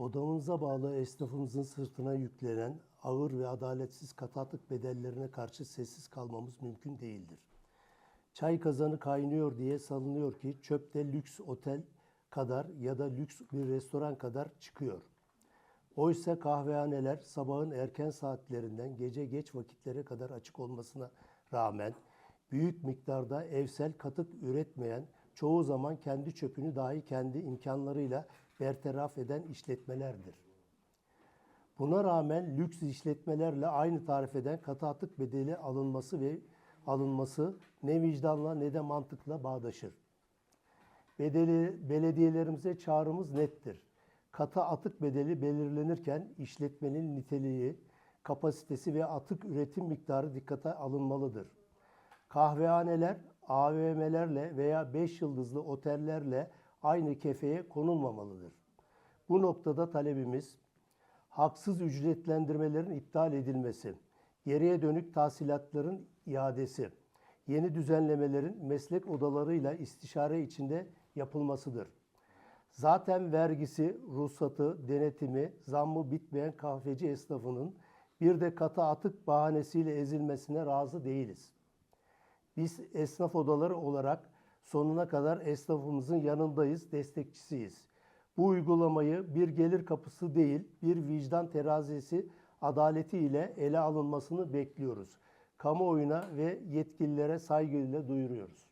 Odamıza bağlı esnafımızın sırtına yüklenen ağır ve adaletsiz katatık bedellerine karşı sessiz kalmamız mümkün değildir. Çay kazanı kaynıyor diye sanılıyor ki çöpte lüks otel kadar ya da lüks bir restoran kadar çıkıyor. Oysa kahvehaneler sabahın erken saatlerinden gece geç vakitlere kadar açık olmasına rağmen büyük miktarda evsel katık üretmeyen, çoğu zaman kendi çöpünü dahi kendi imkanlarıyla bertaraf eden işletmelerdir. Buna rağmen lüks işletmelerle aynı tarifeden katı atık bedeli alınması ve alınması ne vicdanla ne de mantıkla bağdaşır. Bedeli, belediyelerimize çağrımız nettir. Katı atık bedeli belirlenirken işletmenin niteliği, kapasitesi ve atık üretim miktarı dikkate alınmalıdır. Kahvehaneler, AVM'lerle veya 5 yıldızlı otellerle aynı kefeye konulmamalıdır. Bu noktada talebimiz haksız ücretlendirmelerin iptal edilmesi, geriye dönük tahsilatların iadesi, yeni düzenlemelerin meslek odalarıyla istişare içinde yapılmasıdır. Zaten vergisi, ruhsatı, denetimi, zammı bitmeyen kahveci esnafının bir de katı atık bahanesiyle ezilmesine razı değiliz. Biz esnaf odaları olarak sonuna kadar esnafımızın yanındayız, destekçisiyiz. Bu uygulamayı bir gelir kapısı değil, bir vicdan terazisi adaleti ile ele alınmasını bekliyoruz. Kamuoyuna ve yetkililere saygıyla duyuruyoruz.